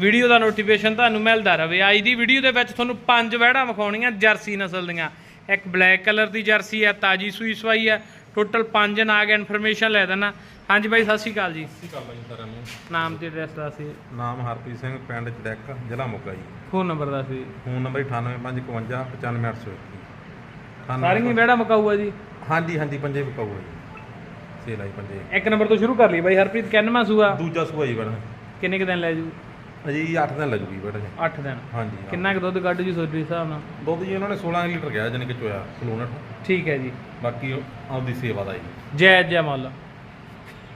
Video ਦਾ notification ਤੁਹਾਨੂੰ ਮਿਲਦਾ ਰਹੇ ਅੱਜ ਦੀ ਵੀਡੀਓ ਦੇ ਵਿੱਚ ਤੁਹਾਨੂੰ ਪੰਜ ਵਹਿੜਾਂ ਵਿਖਾਉਣੀਆਂ ਜਰਸੀ ਨਸਲ ਦੀਆਂ। ਇੱਕ ਬਲੈਕ ਕਲਰ ਦੀ ਜਰਸੀ ਹੈ ਤਾਜੀ ਸੂਈ ਸਵਾਈ ਹੈ। ਟੋਟਲ ਪੰਜ ਨਾਗ ਇਨਫੋਰਮੇਸ਼ਨ ਲੈ ਦੇਣਾ ਹਾਂਜੀ ਬਾਈ ਸਤਿ ਸ਼੍ਰੀ ਅਕਾਲ ਜੀ। ਸਤਿ ਸ਼੍ਰੀ ਅਕਾਲ ਬਾਈ ਸਾਰਿਆਂ ਨੂੰ। ਨਾਮ ਤੇ ਐਡਰੈਸ ਦੱਸ ਦਿਓ। ਨਾਮ ਹਰਪ੍ਰੀਤ ਸਿੰਘ ਪਿੰਡ ਚੜੈਕ ਜ਼ਿਲ੍ਹਾ ਮੋਗਾ ਜੀ। ਫੋਨ ਨੰਬਰ ਦੱਸ ਦਿਓ। ਫੋਨ ਨੰਬਰ 9855 95821 ਸਾਰੀਆਂ ਵਹਿੜਾਂ ਮਕਾਊਆ ਜੀ? ਹਾਂਜੀ ਹਾਂਜੀ ਪੰਜੇ ਵਿਕਾਊ ਹੈ ਜੀ। ਸੇਲ ਆਈ ਪੰਜੇ। ਇੱਕ ਨੰਬਰ ਤੋਂ ਸ਼ੁਰੂ ਕਰ ਲਈ ਬਾਈ ਹਰਪ੍ਰੀਤ ਕਿੰਨਵਾਂ ਸੂਆ? ਦੂਜਾ ਸੂਆ ਜੀ ਬੜਾ। ਕਿੰਨੇ ਕੁ ਦਿਨ ਲੈ ਜੂ? ਅਜੀ 8 ਦਿਨ ਲੱਗੂਗੀ ਬੜਾ 8 ਦਿਨ। ਹਾਂਜੀ ਕਿੰਨਾ ਕੁ ਦੁੱਧ ਕੱਢ ਜੂ ਤੁਹਾਡੇ ਹਿਸਾਬ ਨਾਲ? ਦੁੱਧ ਜੀ ਉਹਨਾਂ ਨੇ 16 ਲੀਟਰ ਗਿਆ ਜਾਨੀ ਕਿ ਚੋਇਆ ਸਲੂਨਟ। ਠੀਕ ਹੈ ਜੀ। ਬਾਕੀ ਆਪਦੀ ਸੇਵਾ ਦਾ ਜੀ। ਜੈ ਜੈ ਮੁੱਲ।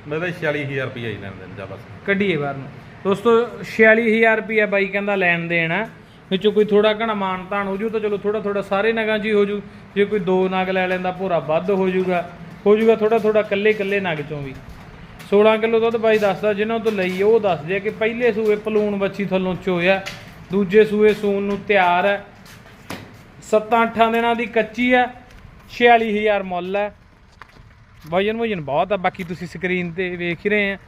ਮੈਂ ਤਾਂ 46000 ਰੁਪਈਆ ਹੀ ਲੈਣ ਦੇਣ ਜਾ ਬਸ। ਕੱਢੀਏ ਬਾਹਰ ਨੂੰ। ਦੋਸਤੋ 46000 ਰੁਪਿਆ ਬਾਈ ਕਹਿੰਦਾ ਲੈਣ ਦੇਣ ਆ। ਵਿੱਚੋਂ ਕੋਈ ਥੋੜਾ ਘਣਾ ਮਾਨ ਤਾਨ ਹੋ ਜੂ ਤਾਂ ਚਲੋ ਥੋੜਾ ਥੋੜਾ ਸਾਰੇ ਨਗਾਂ 'ਚ ਹੀ ਹੋ ਜੂ। ਜੇ ਕੋਈ ਦੋ ਨਗ ਲੈ ਲੈਂਦਾ ਭੋਰਾ ਵੱਧ ਹੋ ਜੂਗਾ। ਹੋ ਜੂਗਾ ਥੋੜਾ ਥੋੜਾ ਕੱਲੇ ਕੱਲੇ ਨਗ ਚੋਂ ਵੀ। 16 ਕਿਲੋ ਦੁੱਧ ਬਾਈ ਦੱਸਦਾ, ਜਿਹਨਾਂ ਤੋਂ ਲਈ ਉਹ ਦੱਸਦੇ ਆ ਕਿ ਪਹਿਲੇ ਸੂਏ ਪਲੂਣ ਬੱਚੀ ਥੱਲੋਂ ਚੋਇਆ, ਦੂਜੇ ਸੂਏ ਸੂਣ ਨੂੰ ਤਿਆਰ ਹੈ 7-8 ਦਿਨਾਂ ਦੀ ਕੱਚੀ ਹੈ 46000 ਮੁੱਲ ਹੈ ਵਜਨ ਵਜਨ ਬਹੁਤ ਆ, ਬਾਕੀ ਤੁਸੀਂ ਸਕਰੀਨ ਤੇ ਵੇਖ ਹੀ ਰਹੇ ਆ।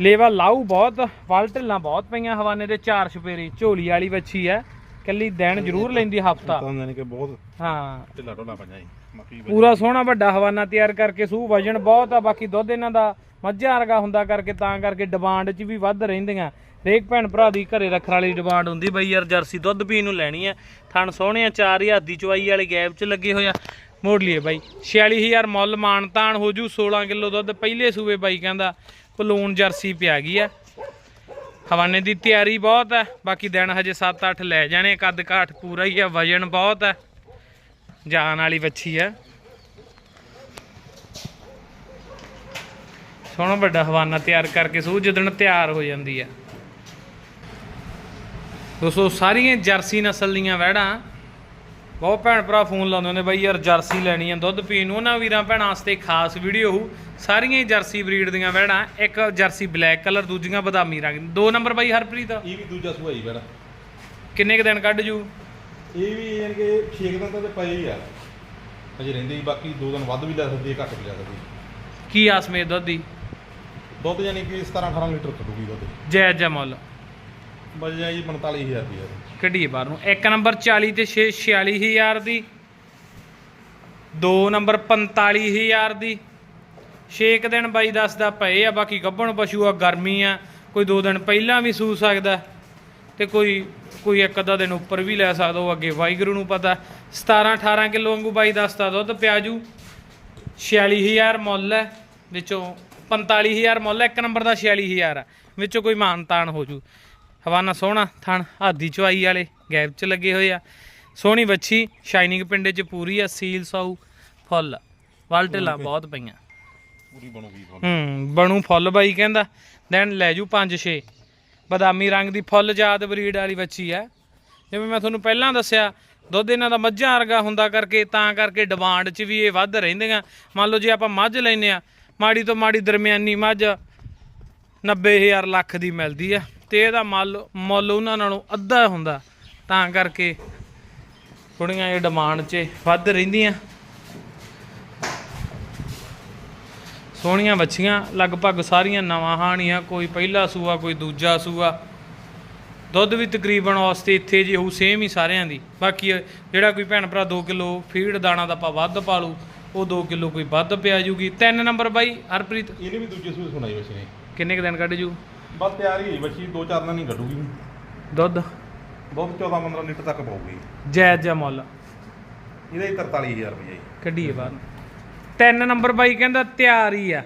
ਲੇਵਾ ਲਾਊ ਬਹੁਤ, ਵਲ ਢਿੱਲਾਂ ਬਹੁਤ ਪਈਆਂ ਹਵਾਨੇ ਦੇ, ਚਾਰ ਛਪੇਰੀ ਝੋਲੀ ਵਾਲੀ ਵੱਛੀ ਹੈ ਕੱਲੀ ਦਿਨ ਜ਼ਰੂਰ ਲੈਂਦੀ ਹਫਤਾ। ਤਾਂ ਜਾਨੀ ਕਿ ਬਹੁਤ ਹਾਂ। ਢਿੱਲਾ ਢੋਲਾ ਪੰਜਾ ਜੀ ਬਾਕੀ ਪੂਰਾ ਸੋਹਣਾ ਵੱਡਾ ਹਵਾਨਾ ਤਿਆਰ ਕਰਕੇ ਸੂ ਵਜਨ ਬਹੁਤ ਆ ਬਾਕੀ ਦੁੱਧ ਇਹਨਾਂ ਦਾ ਮੱਝਾਂ ਵਰਗਾ ਹੁੰਦਾ ਕਰਕੇ ਤਾਂ ਕਰਕੇ ਡਿਮਾਂਡ 'ਚ ਵੀ ਵੱਧ ਰਹਿੰਦੀਆਂ। ਹਰੇਕ ਭੈਣ ਭਰਾ ਦੀ ਘਰੇ ਰੱਖਣ ਵਾਲੀ ਡਿਮਾਂਡ ਹੁੰਦੀ ਬਈ ਯਾਰ ਜਰਸੀ ਦੁੱਧ ਪੀਣ ਨੂੰ ਲੈਣੀ ਆ। ਥਣ ਸੋਹਣੇ ਆ 4000 ਦੀ ਚਵਾਈ ਵਾਲੇ ਗੈਪ 'ਚ ਲੱਗੇ ਹੋਇਆ ਮੋੜ ਲਈਏ ਬਾਈ 46000 ਮੁੱਲ ਮਾਨਤਾਨ ਹੋ ਜੂ 16 ਕਿਲੋ ਦੁੱਧ ਪਹਿਲੇ ਸੂਏ ਬਾਈ ਕਹਿੰਦਾ ਪਲੂਣ ਜਰਸੀ ਪਿਆ ਗਈ ਆ। ਹਵਾਨੇ ਦੀ ਤਿਆਰੀ ਬਹੁਤ ਹੈ, ਬਾਕੀ ਦਿਨ ਹਜੇ 7-8 ਲੈ ਜਾਣੇ ਕੱਦ ਕਾਠ ਪੂਰਾ ਹੀ ਹੈ, ਵਜਨ ਬਹੁਤ ਹੈ। ਜਾਨ ਵਾਲੀ ਵੱਛੀ ਹੈ। ਸੋਹਣਾ ਵੱਡਾ ਹਵਾਨਾ ਤਿਆਰ ਕਰਕੇ ਸੂ ਜਿੱਦਣ ਤਿਆਰ ਹੋ ਜਾਂਦੀ ਹੈ। ਦੋਸਤੋ, ਸਾਰੀਆਂ ਜਰਸੀ ਨਸਲ ਦੀਆਂ ਵਹਿੜਾਂ, ਬਹੁਤ ਭੈਣ ਭਰਾ ਫੋਨ ਲਾਉਂਦੇ ਨੇ ਬਾਈ ਯਾਰ ਜਰਸੀ ਲੈਣੀ ਆ, ਦੁੱਧ ਪੀਣ ਨੂੰ, ਉਹਨਾਂ ਵੀਰਾਂ ਭੈਣਾਂ ਵਾਸਤੇ ਖਾਸ ਵੀਡੀਓ ਹੋਊ। ਸਾਰੀਆਂ ਹੀ ਜਰਸੀ ਬਰੀਡ ਦੀਆਂ ਵਹਿੜਾਂ ਇੱਕ ਜਰਸੀ ਬਲੈਕ ਕਲਰ ਦੂਜੀਆਂ ਬਦਾਮੀ ਰੰਗ। ਦੋ ਨੰਬਰ ਬਾਈ ਹਰਪ੍ਰੀਤ। ਇਹ ਵੀ ਦੂਜਾ ਸੂਆ ਬੜਾ ਕਿੰਨੇ ਕੁ ਦਿਨ ਕੱਢ ਜੂ? ਇਹ ਵੀ ਯਾਨੀ ਕਿ 6 ਦਿਨ ਤਾਂ ਤੇ ਪਏ ਹੀ ਆ। ਅਜੇ ਰਹਿੰਦੇ ਜੀ ਬਾਕੀ 2 ਦਿਨ ਵੱਧ ਵੀ ਲੈ ਸਕਦੀ ਹੈ ਘੱਟ ਵੀ ਲੈ ਸਕਦੀ। ਹੈ। ਕੀ ਆਸਮੇ ਦੁੱਧ ਦੀ? ਦੁੱਧ ਯਾਨੀ ਕਿ 17 18 ਲੀਟਰ ਕੱਢੂਗੀ ਦੁੱਧ। ਜੈ ਜੈ ਮੁੱਲ। ਬਜਾ ਜੀ 45000 ਰੁਪਏ ਕੱਢੀਏ ਬਾਹਰ ਨੂੰ। ਇੱਕ ਨੰਬਰ 40 ਤੇ 6 46000 ਦੀ। ਦੋ ਨੰਬਰ 45000 ਦੀ। 6 ਦਿਨ ਬਾਈ ਦੱਸਦਾ ਪਏ ਆ ਬਾਕੀ ਗੱਭਣ ਪਸ਼ੂ ਆ ਗਰਮੀ ਆ ਕੋਈ ਦੋ ਦਿਨ ਪਹਿਲਾਂ ਵੀ ਸੂ ਸਕਦਾ ਤੇ ਕੋਈ ਕੋਈ ਇੱਕ ਅੱਧਾ ਦਿਨ ਉੱਪਰ ਵੀ ਲੈ ਸਕਦਾ ਉਹ ਅੱਗੇ ਵਾਹਿਗੁਰੂ ਨੂੰ ਪਤਾ। 17 18 ਕਿਲੋ ਵਾਂਗੂ ਬਾਈ ਦੱਸਦਾ ਦੁੱਧ ਪਿਆਜੂ 46000 ਮੁੱਲ ਹੈ ਵਿੱਚੋਂ 45000 ਮੁੱਲ ਹੈ ਇੱਕ ਨੰਬਰ ਦਾ 46000 ਆ ਵਿੱਚੋਂ ਕੋਈ ਮਾਨਤਾਨ ਹੋ ਜੂ। ਹਵਾਨਾ ਸੋਹਣਾ ਥਣ ਹਾਦੀ ਚਵਾਈ ਵਾਲੇ ਗੈਪ 'ਚ ਲੱਗੇ ਹੋਏ ਆ। ਸੋਹਣੀ ਵੱਛੀ ਸ਼ਾਈਨਿੰਗ ਪਿੰਡੇ 'ਚ ਪੂਰੀ ਆ ਸੀਲ ਸਾਊ ਫੁੱਲ। ਵਲ ਢਿੱਲਾਂ ਬਹੁਤ ਪਈਆਂ। ਪੂਰੀ ਬਣੂਗੀ ਫੁੱਲ। ਹੂੰ, ਬਣੂ ਫੁੱਲ ਬਾਈ ਕਹਿੰਦਾ ਦੈਨ ਲੈ ਜੂ 5-6 ਬਦਾਮੀ ਰੰਗ ਦੀ ਫੁੱਲ ਜਾਤ ਬਰੀਡ ਵਾਲੀ ਬੱਚੀ ਹੈ ਜਿਵੇਂ ਮੈਂ ਤੁਹਾਨੂੰ ਪਹਿਲਾਂ ਦੱਸਿਆ, ਦੁੱਧ ਇਹਨਾਂ ਦਾ ਮੱਝਾਂ ਵਰਗਾ ਹੁੰਦਾ ਕਰਕੇ, ਤਾਂ ਕਰਕੇ ਡਿਮਾਂਡ 'ਚ ਵੀ ਇਹ ਵੱਧ ਰਹਿੰਦੀਆਂ। ਮੰਨ ਲਓ ਜੇ ਆਪਾਂ ਮੱਝ ਲੈਨੇ ਆ ਮਾੜੀ ਤੋਂ ਮਾੜੀ ਦਰਮਿਆਨੀ ਮੱਝ 90000 ਲੱਖ ਦੀ ਮਿਲਦੀ ਆ। ਤੇ ਇਹਦਾ ਮੁੱਲ ਮੁੱਲ ਉਹਨਾਂ ਨਾਲੋਂ ਅੱਧਾ ਹੁੰਦਾ। ਤਾਂ ਕਰਕੇ ਥੋੜੀਆਂ ਇਹ ਡਿਮਾਂਡ 'ਚ ਵੱਧ ਰਹਿੰਦੀਆਂ। ਸੋਹਣੀਆਂ ਬੱਚੀਆਂ ਲਗਭਗ ਸਾਰੀਆਂ ਨਵਾਂ ਹਾਣੀਆਂ ਕੋਈ ਪਹਿਲਾ ਸੂਆ ਕੋਈ ਦੂਜਾ ਸੂਆ। ਦੁੱਧ ਵੀ ਤਕਰੀਬਨ ਵਾਸਤੇ ਇੱਥੇ ਜੇ ਹੋਊ ਸੇਮ ਹੀ ਸਾਰਿਆਂ ਦੀ। ਬਾਕੀ ਜਿਹੜਾ ਕੋਈ ਭੈਣ ਭਰਾ 2 ਕਿਲੋ ਫੀਡ ਦਾਣਾ ਦਾ ਆਪਾਂ ਵੱਧ ਪਾ ਲੂ ਉਹ 2 ਕਿਲੋ ਕੋਈ ਵੱਧ ਪਿਆ ਜੂਗੀ। ਤਿੰਨ ਨੰਬਰ ਬਾਈ ਹਰਪ੍ਰੀਤ। ਇਹਨੇ ਵੀ ਦੂਜੇ ਸੂਏ ਸੁਣਾਈ ਵੈਸੇ ਨੇ। ਕਿੰਨੇ ਕੁ ਦਿਨ ਕੱਢ ਜੂ? ਬਸ ਤਿਆਰ ਹੀ ਹੋਈ ਬੱਚੀ 2-4 ਦਿਨ ਨਹੀਂ ਕੱਢੂਗੀ। ਦੁੱਧ? ਦੁੱਧ 14-15 ਲੀਟਰ ਤੱਕ ਪਾਊਗੀ। ਜਾਇਜ਼ ਜਿਹਾ ਮੁੱਲ। ਇਹਦਾ ਹੀ 43000 ਰੁਪਏ ਜੀ। ਕੱਢੀਏ ਬਾਹਰ। ਤਿੰਨ ਨੰਬਰ ਬਾਈ ਕਹਿੰਦਾ ਤਿਆਰ ਹੀ ਆ।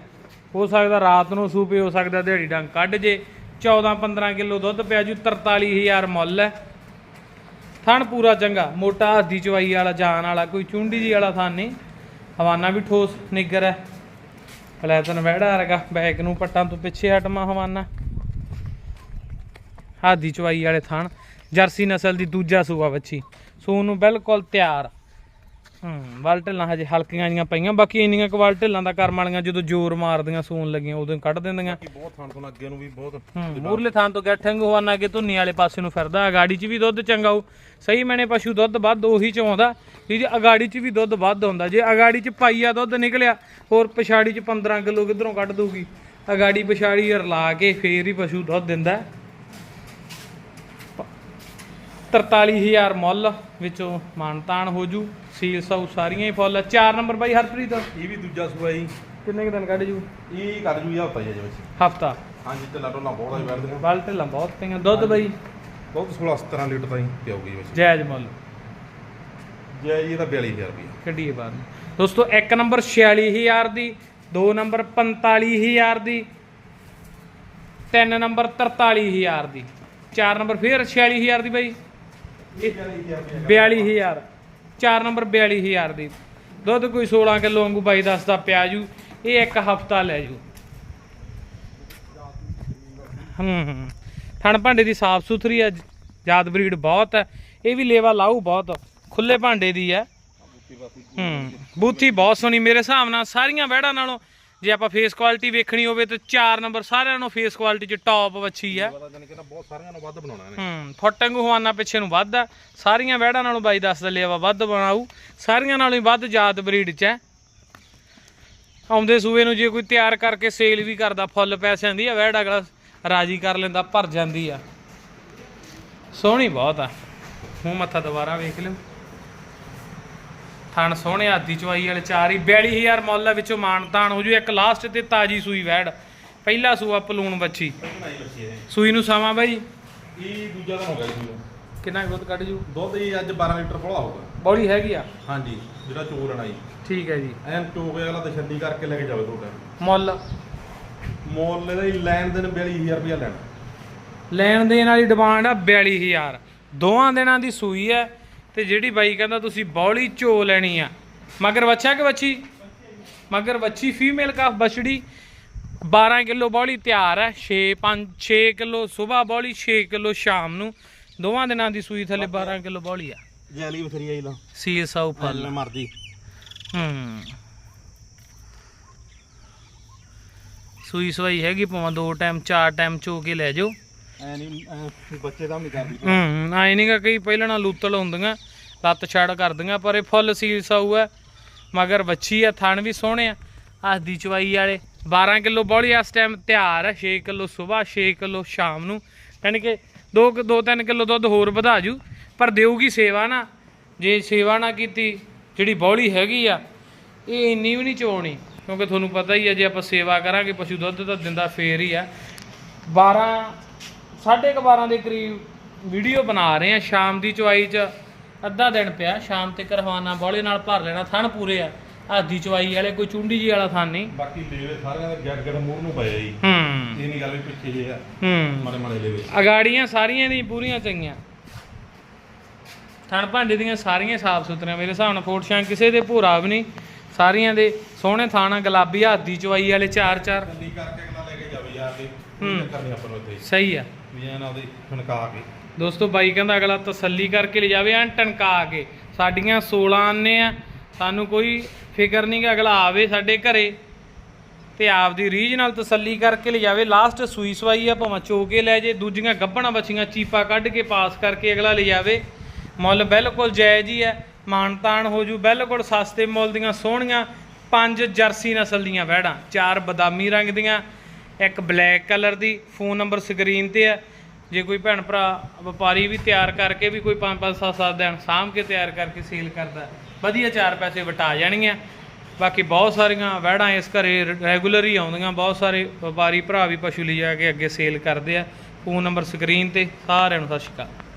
ਹੋ ਸਕਦਾ ਰਾਤ ਨੂੰ ਸੂਪੇ, ਹੋ ਸਕਦਾ ਦਿਹਾੜੀ ਡੰਗ ਕੱਢ ਜੇ। 14 15 ਕਿਲੋ ਦੁੱਧ ਪਿਆ ਜੂ 43000 ਮੁੱਲ ਹੈ। ਥਣ ਪੂਰਾ ਚੰਗਾ, ਮੋਟਾ ਹੱਦੀ ਚਵਾਈ ਵਾਲਾ, ਜਾਨ ਵਾਲਾ, ਕੋਈ ਚੁੰਡੀ ਜੀ ਵਾਲਾ ਥਣ ਨਹੀਂ। ਹਵਾਨਾ ਵੀ ਠੋਸ, ਨਿੱਗਰ ਹੈ। ਪਲੈਤਨ ਵਹਿੜਾ ਵਰਗਾ, ਬੈਕ ਨੂੰ ਪੱਟਾਂ ਤੋਂ ਪਿੱਛੇ ਹਟਮਾ ਹਵਾਨਾ। ਹਾਦੀ ਚਵਾਈ ਵਾਲੇ ਥਣ ਜਰਸੀ ਨਸਲ ਦੀ ਦੂਜਾ ਸੂਆ ਵੱਛੀ। ਸੂ ਨੂੰ ਬਿਲਕੁਲ ਤਿਆਰ। ਹੂੰ ਵੱਲ ਢਿੱਲਾਂ ਹਜੇ ਹਲਕੀਆਂ ਜੀਆਂ ਪਈਆਂ ਬਾਕੀ ਇੰਨੀਆਂ ਕੁ ਵੱਲ ਢਿੱਲਾਂ ਦਾ ਕਰ ਵਾਲੀਆਂ ਜਦੋਂ ਜ਼ੋਰ ਮਾਰਦੀਆਂ ਸੂਣ ਲੱਗੀਆਂ ਉਦੋਂ ਕੱਢ ਦਿੰਦੀਆਂ। ਬਾਕੀ ਬਹੁਤ ਥਾਂ ਤੋਂ ਅੱਗੇ ਨੂੰ ਵੀ ਬਹੁਤ ਮੂਰਲੇ ਥਾਂ ਤੋਂ ਗੱਠੰਗ ਹੋਣਾ ਅੱਗੇ ਧੁੰਨੀ ਵਾਲੇ ਪਾਸੇ ਨੂੰ ਫਿਰਦਾ ਅਗਾੜੀ 'ਚ ਵੀ ਦੁੱਧ ਚੰਗਾ ਹੋ ਸਹੀ ਮੈਨੇ ਪਸ਼ੂ ਦੁੱਧ ਵੱਧ ਉਹੀ ਚੋਂਦਾ ਜੀ ਅਗਾੜੀ 'ਚ ਵੀ ਦੁੱਧ ਵੱਧ ਹੁੰਦਾ ਜੇ ਅਗਾੜੀ 'ਚ ਪਾਈਆ ਦੁੱਧ ਨਿਕਲਿਆ ਹੋਰ ਪਛਾੜੀ 'ਚ 15 ਕਿਲੋ ਕਿਧਰੋਂ ਕੱਢ ਦੂਗੀ ਅਗਾੜੀ ਪਛਾੜੀ ਰਲਾ ਕੇ ਫੇਰ ਹੀ ਪਸ਼ੂ ਦੁੱਧ ਦਿੰਦਾ। 43000 ਮੁੱਲ ਵਿੱਚੋਂ ਮਾਨਤਾਨ ਹੋ ਜੂ ਸੀਲ ਸੌ ਸਾਰੀਆਂ ਹੀ ਫੁੱਲ 4 ਨੰਬਰ ਬਾਈ ਹਰਪ੍ਰੀਤ। ਇਹ ਵੀ ਦੂਜਾ ਸੂਆ ਜੀ। ਕਿੰਨੇ ਕੁ ਦਿਨ ਕੱਢ ਜੂ? ਇਹ ਕਰ ਜੂ ਇਹ ਹਫਤਾ ਜੀ ਵਿੱਚ। ਹਫਤਾ? ਹਾਂਜੀ ਤੇ ਲਾਟੋਲਾ ਬਹੁਤ ਆਈ ਵੜਦੀਆਂ ਬਲ ਢਿੱਲਾਂ ਬਹੁਤ ਪਈਆਂ। ਦੁੱਧ ਬਾਈ? ਬਹੁਤ 16 17 ਲੀਟਰ ਤਾਈਂ ਪਿਆਉਗੀ ਵਿੱਚ। ਜਾਇਜ਼ ਮੁੱਲ। ਜੈ ਜੀ ਇਹਦਾ 42000 ਰੁਪਏ ਕੱਢੀਏ ਬਾਅਦ ਨੂੰ। ਦੋਸਤੋ ਇੱਕ ਨੰਬਰ 46000 ਦੀ ਦੋ ਨੰਬਰ 45000 ਦੀ ਤਿੰਨ ਨੰਬਰ 43000 ਦੀ। ਚਾਰ ਨੰਬਰ ਫੇਰ 46000 ਦੀ ਬਾਈ। 42000 ਚਾਰ ਨੰਬਰ 42000 ਦੀ। ਦੁੱਧ ਕੋਈ 16 ਕਿਲੋ ਵਾਂਗੂ ਬਾਈ ਦੱਸਦਾ ਪਿਆ ਜੂ। ਇਹ ਇੱਕ ਹਫਤਾ ਲੈ ਜੂ। ਹੂੰ ਹੂੰ ਥਣ ਭਾਂਡੇ ਦੀ ਸਾਫ਼ ਸੁਥਰੀ ਹੈ ਜਾਤ ਬਰੀਡ ਬਹੁਤ ਹੈ ਇਹ ਵੀ ਲੇਵਾ ਲਾਊ ਬਹੁਤ। ਖੁੱਲੇ ਭਾਂਡੇ ਦੀ ਹੈ ਹੂੰ, ਬੂਥੀ ਬਹੁਤ ਸੋਹਣੀ। ਮੇਰੇ ਹਿਸਾਬ ਨਾਲ ਸਾਰੀਆਂ ਵਹਿੜਾਂ ਨਾਲੋਂ ਜੇ ਆਪਾਂ ਫੇਸ ਕੁਆਲਿਟੀ ਵੇਖਣੀ ਹੋਵੇ ਤਾਂ 4 ਨੰਬਰ ਸਾਰਿਆਂ ਨੂੰ ਫੇਸ ਕੁਆਲਿਟੀ ਚ ਟੌਪ ਵੱਛੀ ਜਾਨੀ ਕਿ ਨਾ ਬਹੁਤ ਸਾਰਿਆਂ ਨੂੰ ਵੱਧ ਬਣਾਉਣਾ ਇਹਨੇ। ਹੂੰ ਫੁੱਟੰਗ ਹਵਾਨਾ ਪਿੱਛੇ ਨੂੰ ਵੱਧ ਆ ਸਾਰੀਆਂ ਵਹਿੜਾਂ ਨਾਲੋਂ ਬਾਈ ਦੱਸਦਾ ਲਿਆਵਾ ਵੱਧ ਬਣਾਊ। ਸਾਰੀਆਂ ਨਾਲੋਂ ਹੀ ਵੱਧ ਜਾਤ ਬਰੀਡ ਚ ਹੈ। ਆਉਂਦੇ ਸੂਏ ਨੂੰ ਜੇ ਕੋਈ ਤਿਆਰ ਕਰਕੇ ਸੇਲ ਵੀ ਕਰਦਾ ਫੁੱਲ ਪੈਸਿਆਂ ਦੀ ਆ ਵਹਿੜ ਅਗਲਾ ਰਾਜੀ ਕਰ ਲੈਂਦਾ ਭਰ ਜਾਂਦੀ ਆ। ਸੋਹਣੀ ਬਹੁਤ ਆ। ਮੂੰਹ ਮੱਥਾ ਦੁਬਾਰਾ ਵੇਖ ਲਿਓ। ਥਣ ਸੋਹਣੇ ਆਦੀ ਚਵਾਈ ਵਾਲੇ ਚਾਰ ਹੀ 42000 ਮੁੱਲ ਵਿੱਚੋਂ ਮਾਨਤਾਨ ਹੋ ਜੂ ਇੱਕ ਲਾਸਟ ਤੇ ਤਾਜੀ ਸੂਈ ਵਹਿੜ ਪਹਿਲਾ ਸੂਆ ਪਲੂਣ ਬੱਚੀ ਸੂਈ ਨੂੰ ਸਮਾਂ ਬਾਈ? ਇਹ ਦੂਜਾ ਤਾਂ ਹੋ ਗਿਆ ਜੀ ਕਿੰਨਾ ਦੁੱਧ ਕੱਢ ਜੂ? ਦੁੱਧ ਇਹ ਅੱਜ 12 ਲੀਟਰ ਭੋਲਾ ਹੋਊਗਾ। ਬੌਲੀ ਹੈਗੀ ਆ? ਹਾਂਜੀ ਜਿਹੜਾ ਚੋਰ ਲੈਣਾ ਜੀ। ਠੀਕ ਹੈ ਜੀ। ਐਨ ਟੋਕੇ ਵਾਲਾ ਤਸੱਲੀ ਕਰਕੇ ਲੈ ਕੇ ਜਾਵੇ ਤੁਹਾਡਾ। ਮੁੱਲ? ਮੁੱਲ ਇਹਦਾ ਹੀ ਲੈਣ ਦੇਣ 42000 ਰੁਪਇਆ ਲੈਣਾ। ਲੈਣ ਦੇਣ ਵਾਲੀ ਡਿਮਾਂਡ ਆ 42000 ਦੋਵਾਂ ਦਿਨਾਂ ਦੀ ਸੂਈ ਹੈ ਤੇ ਜਿਹੜੀ ਬਾਈ ਕਹਿੰਦਾ ਤੁਸੀਂ ਬੌਲੀ ਝੋ ਲੈਣੀ ਆ। ਮਗਰ ਵੱਛਾ ਕਿ ਵੱਛੀ? ਮਗਰ ਵੱਛੀ ਫੀਮੇਲ ਕਾਫ ਬਛੜੀ 12 ਕਿਲੋ ਬੌਲੀ ਤਿਆਰ ਹੈ 6 5 6 ਕਿਲੋ ਸਵੇਰ ਬੌਲੀ 6 ਕਿਲੋ ਸ਼ਾਮ ਨੂੰ। ਦੋਵਾਂ ਦਿਨਾਂ ਦੀ ਸੂਈ ਥੱਲੇ 12 ਕਿਲੋ ਬੌਲੀ ਆ। ਜੈਲੀ ਬਥਰੀ ਆਈ ਲਾ। ਸੀਲ ਸਾਊ ਫਲ। ਮਰਦੀ ਹੂੰ। ਸੂਈ ਸਵਾਈ ਹੈਗੀ ਭਾਵੇਂ ਦੋ ਟਾਈਮ ਚਾਰ ਟਾਈਮ ਚੋ ਕੇ ਲੈ ਜਾਓ। ਐ ਨਹੀਂ ਬੱਚੇ ਦਾ ਨਹੀਂ ਕਰਦੀ। ਹੂੰ ਆਏ ਨਹੀਂਗਾ ਕਈ ਪਹਿਲਾਂ ਨਾਲ ਲੂਤਲ ਹੁੰਦੀਆਂ, ਲੱਤ ਛੜ ਕਰਦੀਆਂ, ਪਰ ਇਹ ਫੁੱਲ ਸੀਲ ਸਾਊ ਹੈ ਮਗਰ ਵੱਛੀ ਆ, ਥਣ ਵੀ ਸੋਹਣੇ ਆ। ਹੱਥ ਦੀ ਚਵਾਈ ਵਾਲੇ 12 ਕਿਲੋ ਬੌਲੀ ਇਸ ਟਾਈਮ ਤਿਆਰ ਹੈ 6 ਕਿਲੋ ਸਵੇਰ 6 ਕਿਲੋ ਸ਼ਾਮ ਨੂੰ। ਯਾਨੀ ਕਿ 2 2 3 ਕਿਲੋ ਦੁੱਧ ਹੋਰ ਵਧਾ ਜੂ, ਪਰ ਦੇਊਗੀ ਸੇਵਾ ਨਾ। ਜੇ ਸੇਵਾ ਨਾ ਕੀਤੀ, ਜਿਹੜੀ ਬੌਲੀ ਹੈਗੀ ਆ, ਇਹ ਇੰਨੀ ਵੀ ਨਹੀਂ ਚੋਣੀ। ਕਿਉਂਕਿ ਤੁਹਾਨੂੰ ਪਤਾ ਹੀ ਹੈ ਜੇ ਆਪਾਂ ਸੇਵਾ ਕਰਾਂਗੇ, ਪਸ਼ੂ ਦੁੱਧ ਤਾਂ ਦਿੰਦਾ ਫੇਰ ਹੀ ਆ। 12 ਸਾਢੇ ਕੁ 12 ਦੇ ਕਰੀਬ ਵੀਡੀਓ ਬਣਾ ਰਹੇ ਆ ਸ਼ਾਮ ਦੀ ਚਵਾਈ 'ਚ। ਅੱਧਾ ਦਿਨ ਪਿਆ ਸ਼ਾਮ ਤੇ ਕਰਵਾਨਾ ਬੌਲੇ ਨਾਲ ਭਰ ਲੈਣਾ ਥਣ ਪੂਰੇ ਆ। ਆਦੀ ਚਵਾਈ ਵਾਲੇ ਕੋਈ ਚੁੰਡੀ ਜੀ ਵਾਲਾ ਨਹੀਂ। ਬਾਕੀ ਲੇਵੇ ਸਾਰਿਆਂ ਦੇ ਗੱਡ ਗੱਡ ਮੂੰਹ ਨੂੰ ਪਏ ਜੀ। ਹੂੰ। ਇਹ ਨਹੀਂ ਗੱਲ ਵੀ ਪਿੱਛੇ ਜੇ ਆ। ਹੂੰ। ਮਾਰੇ ਮਾਰੇ ਲੇਵੇ। ਅਗਾੜੀਆਂ ਸਾਰੀਆਂ ਦੀ ਪੂਰੀਆਂ ਚੰਗੀਆਂ। ਥਣ ਭਾਂਡੇ ਦੀਆਂ ਸਾਰੀਆਂ ਸਾਫ਼ ਸੁਥਰੀਆਂ ਮੇਰੇ ਹਿਸਾਬ ਨਾਲ ਫੋਟ ਸ਼ਾਂ ਕਿਸੇ ਦੇ ਭੂਰਾ ਵੀ ਨਹੀਂ। ਸਾਰੀਆਂ ਦੇ ਸੋਹਣੇ ਥਾਣਾ ਗੁਲਾਬੀ ਹੱਥ ਦੀ ਚਵਾਈ ਵਾਲੇ ਚਾਰ ਚਾਰ ਕਰਕੇ ਅਗਲਾ ਲੈ ਕੇ ਜਾਵੇ ਯਾਰ ਦੇ। ਕਰਨੀ ਆਪਾਂ ਨੂੰ ਇੱਥੇ। ਸਹੀ ਆ। ਵੀ ਇਹਨਾਂ ਦੇ ਫਨਕਾ ਕੇ। ਦੋਸਤੋ ਬਾਈ ਕਹਿੰਦਾ ਅਗਲਾ ਤਸੱਲੀ ਕਰਕੇ ਲੈ ਜਾਵੇ ਐਨ ਟਨਕਾ ਕੇ। ਸਾਡੀਆਂ 16 ਆਨੇ ਆ, ਸਾਨੂੰ ਕੋਈ ਫਿਕਰ ਨਹੀਂ ਕਿ ਅਗਲਾ ਆਵੇ ਸਾਡੇ ਘਰੇ ਤੇ ਆਪਦੀ ਰੀਝ ਨਾਲ ਤਸੱਲੀ ਕਰਕੇ ਲੈ ਜਾਵੇ। ਲਾਸਟ ਸੂਈ ਸਵਾਈ ਆ, ਭਾਵੇਂ ਚੋ ਕੇ ਲੈ ਜੇ, ਦੂਜੀਆਂ ਗੱਭਣਾ ਬੱਚੀਆਂ ਚੀਪਾ ਕੱਢ ਕੇ ਪਾਸ ਕਰਕੇ ਅਗਲਾ ਲੈ ਜਾਵੇ। ਮੁੱਲ ਬਿਲਕੁਲ ਜਾਇਜ਼ ਹੀ ਹੈ ਮਾਨਤਾਨ ਹੋ ਜੂ, ਬਿਲਕੁਲ ਸਸਤੇ ਮੁੱਲ ਦੀਆਂ ਸੋਹਣੀਆਂ ਪੰਜ ਜਰਸੀ ਨਸਲ ਦੀਆਂ ਵਹਿੜਾਂ, ਚਾਰ ਬਦਾਮੀ ਰੰਗ ਦੀਆਂ ਇੱਕ ਬਲੈਕ ਕਲਰ ਦੀ ਫੋਨ ਨੰਬਰ ਸਕਰੀਨ ਤੇ ਹੈ ਜੇ ਕੋਈ ਭੈਣ ਭਰਾ ਵਪਾਰੀ ਵੀ ਤਿਆਰ ਕਰਕੇ ਵੀ ਕੋਈ 5-5 7-7 ਦਿਨ ਸਾਂਭ ਕੇ ਤਿਆਰ ਕਰਕੇ ਸੇਲ ਕਰਦਾ, ਵਧੀਆ ਚਾਰ ਪੈਸੇ ਵਟਾ ਜਾਣਗੀਆਂ। ਬਾਕੀ ਬਹੁਤ ਸਾਰੀਆਂ ਵਹਿੜਾਂ ਇਸ ਘਰੇ ਰੈਗੂਲਰ ਹੀ ਆਉਂਦੀਆਂ। ਬਹੁਤ ਸਾਰੇ ਵਪਾਰੀ, ਭਰਾ ਵੀ ਪਸ਼ੂ ਲਈ ਜਾ ਕੇ ਅੱਗੇ ਸੇਲ ਕਰਦੇ ਆ। ਫੋਨ ਨੰਬਰ ਸਕਰੀਨ ਤੇ ਸਾਰਿਆਂ ਨੂੰ ਸਤਿ ਸ਼੍ਰੀ ਅਕਾਲ।